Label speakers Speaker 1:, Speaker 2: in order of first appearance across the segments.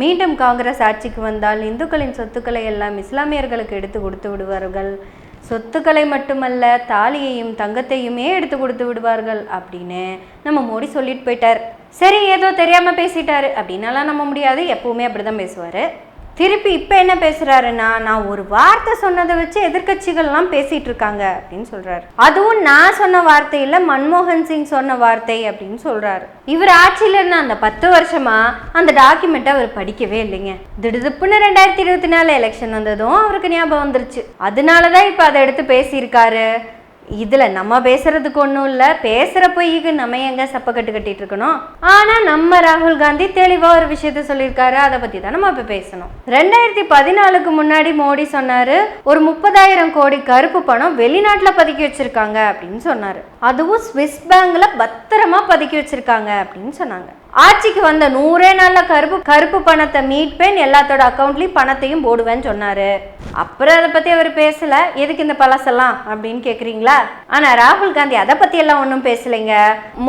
Speaker 1: மீண்டும் காங்கிரஸ் ஆட்சிக்கு வந்தால் இந்துக்களின் சொத்துக்களை எல்லாம் இஸ்லாமியர்களுக்கு எடுத்து கொடுத்து விடுவார்கள். சொத்துக்களை மட்டுமல்ல தாலியையும் தங்கத்தையுமே எடுத்து கொடுத்து விடுவார்கள் அப்படின்னு நம்ம மோடி சொல்லிட்டு போயிட்டார். சரி ஏதோ தெரியாமல் பேசிட்டாரு. அப்படின்னாலாம் நம்ப முடியாது. எப்பவுமே அப்படிதான் பேசுவார். திருப்பி இப்போ என்ன பேசுறாருன்னா நான் ஒரு வார்த்தை சொன்னதை வச்சு எதிர்க்கட்சிகள்லாம் பேசிட்டு இருக்காங்க அப்படின்னு சொல்றாரு. அதுவும் நான் சொன்ன வார்த்தையில் மன்மோகன் சிங் சொன்ன வார்த்தை அப்படின்னு சொல்றாரு. இவர் ஆட்சியில இருந்த அந்த பத்து வருஷமா அந்த டாக்குமெண்ட்டை அவர் படிக்கவே இல்லைங்க. திடுதுப்புன்னு ரெண்டாயிரத்தி இருபத்தி நாலு எலெக்ஷன் வந்ததும் அவருக்கு ஞாபகம் வந்துருச்சு. அதனால தான் இப்போ அதை எடுத்து பேசியிருக்காரு. இதில் நம்ம பேசுறதுக்கு ஒன்றும் இல்லை. பேசுகிற பொய்க்கு நம்ம எங்க சப்பக்கட்டு கட்டிட்டு இருக்கணும்? ஆனால் நம்ம ராகுல் காந்தி தெளிவாக ஒரு விஷயத்த சொல்லியிருக்காரு. அதை பற்றி தான் நம்ம இப்போ பேசணும். ரெண்டாயிரத்தி பதினாலுக்கு முன்னாடி மோடி சொன்னார் ஒரு முப்பதாயிரம் கோடி கருப்பு பணம் வெளிநாட்டில் பதுக்கி வச்சுருக்காங்க அப்படின்னு சொன்னார். அதுவும் ஸ்விஸ் பேங்கில் பத்திரமா பதுக்கி வச்சிருக்காங்க அப்படின்னு சொன்னாங்க. ஆட்சிக்கு வந்த நூறே நாளில் கருப்பு கருப்பு பணத்தை மீட்பேன் எல்லாத்தோட அக்கௌண்ட்லேயும் பணத்தையும் போடுவேன்னு சொன்னார். அப்புறம் அதை பற்றி அவர் பேசலை. எதுக்கு இந்த பழசெல்லாம் அப்படின்னு கேட்குறீங்களா ஆனால் ராகுல் காந்தி அதை பற்றியெல்லாம் ஒன்றும் பேசலைங்க.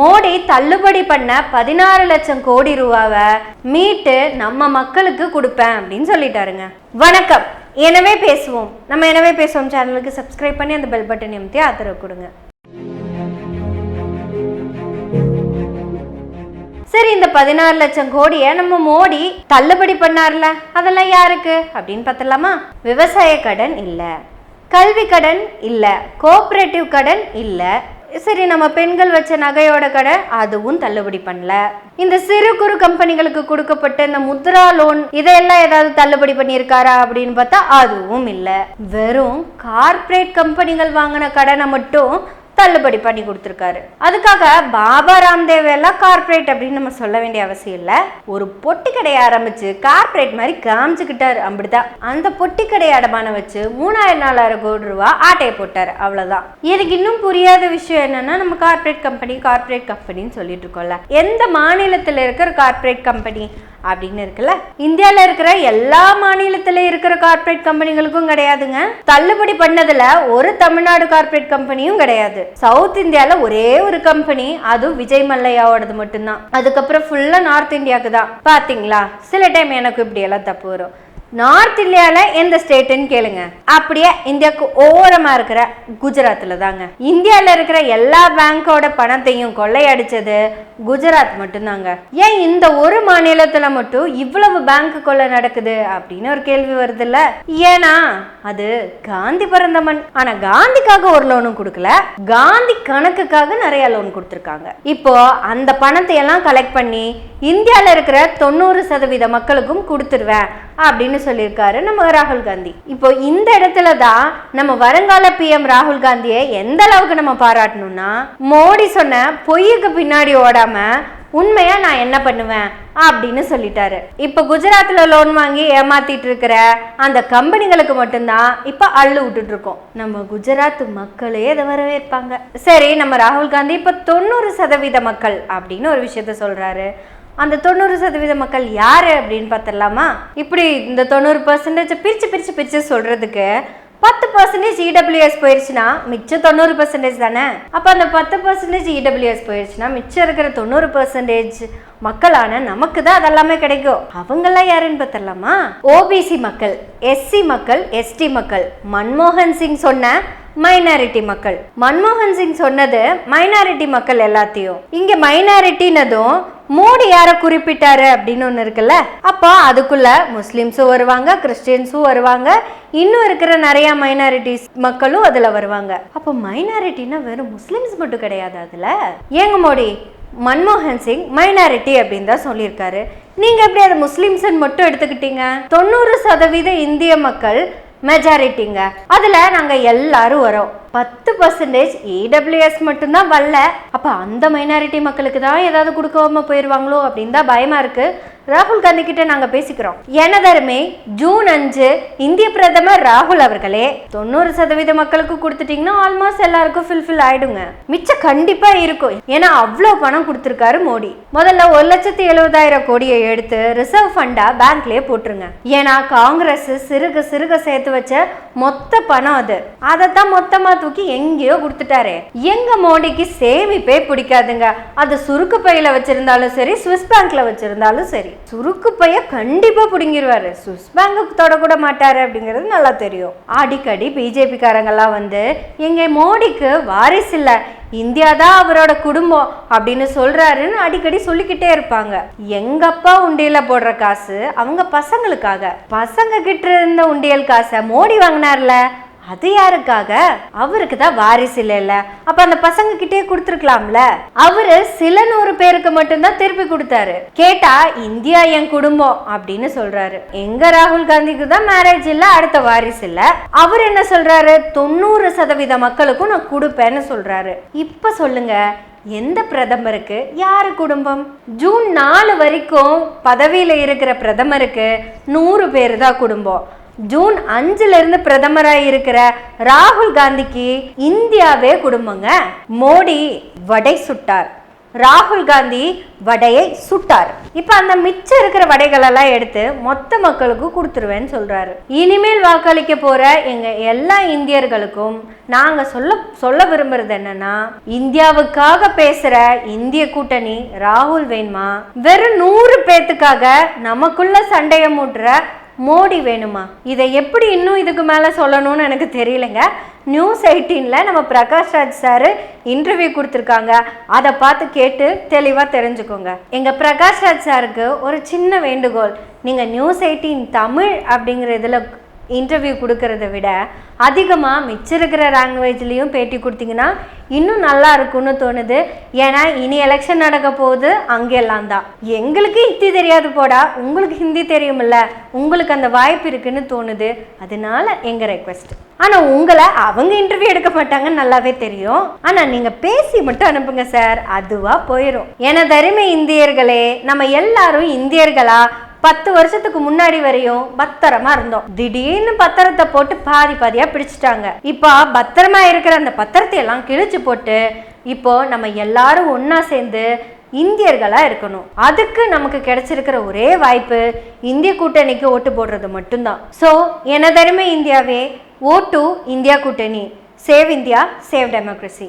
Speaker 1: மோடி தள்ளுபடி பண்ண பதினாறு லட்சம் கோடி ரூபாவை மீட்டு நம்ம மக்களுக்கு கொடுப்பேன் அப்படின்னு சொல்லிட்டாருங்க. வணக்கம். எனவே பேசுவோம். நம்ம எனவே பேசுவோம்? சேனலுக்கு சப்ஸ்கிரைப் பண்ணி அந்த பெல் பட்டன் எம்த்தி ஆதரவு கொடுங்க. இந்த பதினாறு லட்சம் கோடியை நம்ம மோடி தள்ளுபடி பண்ணார்ல? அதெல்லாம் யாருக்கு? அப்படின்னு பார்த்தலாமா விவசாய கடன் இல்லை. கல்வி கடன் இல்லை. கோஆப்ரேட்டிவ் கடன் இல்லை. சரி நம்ம பெண்கள் வச்ச நகையோட கடன் அதுவும் தள்ளுபடி பண்ணல. இந்த சிறு குறு கம்பெனிகளுக்கு கொடுக்கப்பட்ட இந்த முத்ரா லோன் இதையெல்லாம் ஏதாவது தள்ளுபடி பண்ணியிருக்காரா அப்படின்னு பார்த்தா அதுவும் இல்லை. வெறும் கார்ப்பரேட் கம்பெனிகள் வாங்கின கடனை மட்டும் தள்ளுபடி பண்ணி கொடுத்துருக்காரு. அதுக்காக பாபா ராம்தேவ் எல்லாம் கார்ப்பரேட் அப்படின்னு நம்ம சொல்ல வேண்டிய அவசியம் இல்லை. ஒரு பொட்டி கடையை ஆரம்பிச்சு கார்பரேட் மாதிரி காமிச்சுக்கிட்டாரு அப்படிதான் அந்த பொட்டி கடையை அடமான வச்சு மூணாயிரம் நாலாயிரம் கோடி ரூபா ஆட்டையை போட்டாரு. அவ்வளோதான் எனக்கு இன்னும் புரியாத விஷயம் என்னன்னா நம்ம கார்பரேட் கம்பெனி கார்பரேட் கம்பெனின்னு சொல்லிட்டு இருக்கோம்ல. எந்த மாநிலத்தில் இருக்கிற கார்ப்பரேட் கம்பெனி அப்படின்னு இருக்குல்ல? இந்தியாவில் இருக்கிற எல்லா மாநிலத்தில் இருக்கிற கார்ப்பரேட் கம்பெனிகளுக்கும் கிடையாதுங்க. தள்ளுபடி பண்ணதுல ஒரு தமிழ்நாடு கார்பரேட் கம்பெனியும் கிடையாது. சவுத் இந்தியாவில் ஒரே ஒரு கம்பெனி அதுவும் விஜய் மல்லையாவோடது மட்டும்தான். அதுக்கப்புறம் ஃபுல்லாக நார்த் இந்தியாவுக்கு தான். பார்த்தீங்களா சில டைம் எனக்கு இப்படியெல்லாம் தப்பு வரும். நார்த் இந்தியாவில் எந்த ஸ்டேட்டுன்னு கேளுங்க. அப்படியே இந்தியாவுக்கு ஓரமாக இருக்கிற குஜராத்தில் தாங்க. இந்தியாவில் இருக்கிற எல்லா பேங்கோட பணத்தையும் கொள்ளையடிச்சது குஜராத் மட்டும்தாங்க. ஏன் இந்த ஒரு மாநிலத்தில் மட்டும் இவ்வளவு பேங்க் கொள்ளை நடக்குது அப்படின்னு ஒரு கேள்வி வருது இல்லை ஏன்னா அது காந்தி பிறந்த மண். ஆனா காந்திக்காக ஒரு லோனும் கொடுக்கல. காந்தி கணக்குக்காக நிறைய லோன் கொடுத்துருக்காங்க. இப்போ அந்த பணத்தை எல்லாம் கலெக்ட் பண்ணி இந்தியாவில் இருக்கிற தொண்ணூறு சதவீத மக்களுக்கும் கொடுத்துருவேன் அப்படின்னு சொல்லியிருக்காரு நம்ம ராகுல் காந்தி. இப்போ இந்த இடத்துல தான் நம்ம வருங்கால பிஎம் ராகுல் காந்தியை எந்த அளவுக்கு நம்ம பாராட்டணும்னா மோடி சொன்ன பொய்யுக்கு பின்னாடி ஓடாம உண்மையா நான் என்ன பண்ணுவேன்? அப்படின்னு சொல்லிட்டாரு. இப்போ குஜராத்ல லோன் வாங்கி ஏமாத்திட்டு இருக்கிற அந்த கம்பெனிகளுக்கு மட்டும்தான் இப்போ அள்ளு விட்டுட்டு இருக்கோம். நம்ம குஜராத் மக்களே அதை வரவேற்பாங்க. சரி நம்ம ராகுல் காந்தி இப்போ தொண்ணூறு சதவீத மக்கள் அப்படின்னு ஒரு விஷயத்த சொல்றாரு. அந்த தொண்ணூறு சதவீத மக்கள் யார் அப்படின்னு பார்த்துடலாமா? இப்படி இந்த தொண்ணூறு பர்சன்டேஜ் பிரித்து பிரிச்சு பிரித்து சொல்கிறதுக்கு பத்து பர்சன்டேஜ் இடபிள்யூஎஸ் போயிடுச்சுன்னா மிச்சம் தொண்ணூறு பர்சன்டேஜ் தானே? அப்போ அந்த பத்து பர்சன்டேஜ் இடபிள்யூஎஸ் போயிடுச்சுன்னா மிச்சம் இருக்கிற தொண்ணூறு பர்சன்டேஜ் மக்களான நமக்கு தான் அதெல்லாமே கிடைக்கும். அவங்கெல்லாம் யாருன்னு பார்த்துடலாமா? ஓபிசி மக்கள் எஸ்சி மக்கள் எஸ்டி மக்கள். மன்மோகன் சிங் சொன்ன மைனாரிட்டி மக்கள். மன்மோகன் சிங் சொன்னது மைனாரிட்டி மக்கள் எல்லாத்தையும். இங்க மைனாரிட்டினதும் மோடி யாரை குறிப்பிட்டாரு அப்படின்னு ஒன்று இருக்குல்ல? அப்போ அதுக்குள்ள முஸ்லிம்ஸும் வருவாங்க கிறிஸ்டியன்ஸும் வருவாங்க. இன்னும் இருக்கிற நிறைய மைனாரிட்டிஸ் மக்களும் அதில் வருவாங்க. அப்போ மைனாரிட்டினா வெறும் முஸ்லிம்ஸ் மட்டும் கிடையாது அதில். ஏங்க மோடி? மன்மோகன் சிங் மைனாரிட்டி அப்படின்னு தான் சொல்லியிருக்காரு. நீங்கள் எப்படி அதை முஸ்லிம்ஸ்ன்னு மட்டும் எடுத்துக்கிட்டீங்க? தொண்ணூறு சதவீத இந்திய மக்கள் மெஜாரிட்டிங்க அதில் நாங்கள் எல்லாரும் வரோம். பத்து பர்சன்டேஜ் இடபிள்யூஎஸ் மட்டும்தான் வரல. அப்போ அந்த மைனாரிட்டி மக்களுக்கு தான் ஏதாவது கொடுக்காம போயிடுவாங்களோ அப்படின்னு தான் பயமாக இருக்கு. ராகுல் காந்தி கிட்ட நாங்கள் பேசிக்கிறோம். எனதருமே ஜூன் அஞ்சு இந்திய பிரதமர் ராகுல் அவர்களே தொண்ணூறு சதவீத மக்களுக்கு கொடுத்துட்டீங்கன்னா ஆல்மோஸ்ட் எல்லாருக்கும் ஃபில்ஃபில் ஆயிடுங்க. மிச்சம் கண்டிப்பாக இருக்கும். ஏன்னா அவ்வளோ பணம் கொடுத்துருக்காரு மோடி. முதல்ல ஒரு லட்சத்தி எழுபதாயிரம் கோடியை எடுத்து ரிசர்வ் ஃபண்டா பேங்க்லயே போட்டுருங்க. ஏன்னா காங்கிரஸ் சிறுக சிறுக சேர்த்து வச்ச மொத்த பணம் அது. அதைத்தான் மொத்தமாக தூக்கி எங்கேயோ கொடுத்துட்டாரு. எங்க மோடிக்கு சேமிப்பே பிடிக்காதுங்க. அது சுருக்கு பையில வச்சிருந்தாலும் சரி சுவிஸ் பேங்க்ல வச்சிருந்தாலும் சரி. சுருக்கு பைய கண்டிப்பா பிடுங்கிருவாரு. சுவிஸ் பேங்க் தொடக்கூட மாட்டாரு அப்படிங்கிறது நல்லா தெரியும். அடிக்கடி பிஜேபி காரங்கெல்லாம் வந்து எங்க மோடிக்கு வாரிசு இல்லை. இந்தியா தான் அவரோட குடும்பம் அப்படின்னு சொல்றாருன்னு அடிக்கடி சொல்லிக்கிட்டே இருப்பாங்க. எங்க அப்பா உண்டியல போடுற காசு? அவங்க பசங்களுக்காக. பசங்க கிட்ட இருந்த உண்டியல் காசை மோடி வாங்கினார்ல. அது யாருக்காக? அவருக்கு தான் வாரிசு இல்லைல்ல அப்ப அந்த பசங்க கிட்டே கொடுத்துருக்கலாம்ல. அவரு சில நூறு பேருக்கு மட்டும்தான் திருப்பி கொடுத்தாரு. கேட்டா இந்தியா என் குடும்பம் அப்படின்னு சொல்றாரு. எங்க ராகுல் காந்திக்கு தான் மேரேஜ் இல்ல அடுத்த வாரிசு இல்ல. அவர் என்ன சொல்றாரு? தொண்ணூறு சதவீத மக்களுக்கும் நான் கொடுப்பேன்னு சொல்றாரு. இப்ப சொல்லுங்க எந்த பிரதமருக்கு? யாரு குடும்பம்? ஜூன் நாலு வரைக்கும் பதவியில இருக்கிற பிரதமருக்கு நூறு பேர் தான் குடும்பம். ஜூன் அஞ்சுல இருந்து பிரதமராக இருக்கிற ராகுல் காந்திக்கு இந்தியாவே குடும்பங்க. மோடி வடை சுட்டார். ராகுல் காந்தி வடையை சுட்டார். இப்ப அந்த மிச்சம் இருக்கிற வடைகள் எல்லாம் எடுத்து மொத்த மக்களுக்கு கொடுத்துருவேன்னு சொல்றாரு. இனிமேல் வாக்களிக்க போற எங்க எல்லா இந்தியர்களுக்கும் நாங்க சொல்ல சொல்ல விரும்புறது என்னன்னா இந்தியாவுக்காக பேசுற இந்திய கூட்டணி ராகுல் வேணுமா? வெறும் நூறு பேத்துக்காக நமக்குள்ள சண்டையை மூட்டுற மோடி வேணுமா? இதை எப்படி இன்னும் இதுக்கு மேலே சொல்லணும்னு எனக்கு தெரியலங்க. நியூஸ் எயிட்டீனில் நம்ம பிரகாஷ் ராஜ் சார் இன்டர்வியூ கொடுத்துருக்காங்க. அதை பார்த்து கேட்டு தெளிவாக தெரிஞ்சுக்கோங்க. எங்கள் பிரகாஷ் ராஜ் சாருக்கு ஒரு சின்ன வேண்டுகோள். நீங்கள் நியூஸ் எயிட்டீன் தமிழ் அப்படிங்கிற இதில் இன்டர்வியூ கொடுக்கறத விட அதிகமாக மிச்சம் இருக்கிற லாங்குவேஜ்லேயும் பேட்டி கொடுத்தீங்கன்னா இன்னும் நல்லா இருக்கும்னு தோணுது. ஏன்னா இனி எலெக்ஷன் நடக்க போகுது அங்கெல்லாம் தான். எங்களுக்கு ஹிந்தி தெரியாது போடா. உங்களுக்கு ஹிந்தி தெரியுமில்ல. உங்களுக்கு அந்த வாய்ப்பு இருக்குன்னு தோணுது. அதனால எங்கள் ரெக்வெஸ்ட் ஆனால் உங்களை அவங்க இன்டர்வியூ எடுக்க மாட்டாங்கன்னு நல்லாவே தெரியும். ஆனால் நீங்கள் பேசி மட்டும் அனுப்புங்க சார் அதுவாக போயிடும் என தருமை இந்தியர்களே நம்ம எல்லாரும் இந்தியர்களா? பத்து வருஷத்துக்கு முன்னாடி வரையும் பத்திரமா இருந்தோம். திடீர்னு பத்திரத்தை போட்டு பாதி பாதியா பிடிச்சிட்டாங்க. இப்போ பத்திரமா இருக்கிற அந்த பத்திரத்தை எல்லாம் கிழிச்சு போட்டு இப்போ நம்ம எல்லாரும் ஒன்னா சேர்ந்து இந்தியர்களா இருக்கணும். அதுக்கு நமக்கு கிடைச்சிருக்கிற ஒரே வாய்ப்பு இந்திய கூட்டணிக்கு ஓட்டு போடுறது மட்டும்தான். ஸோ எனதருமை இந்தியாவே ஓட்டு இந்தியா கூட்டணி. Save India save democracy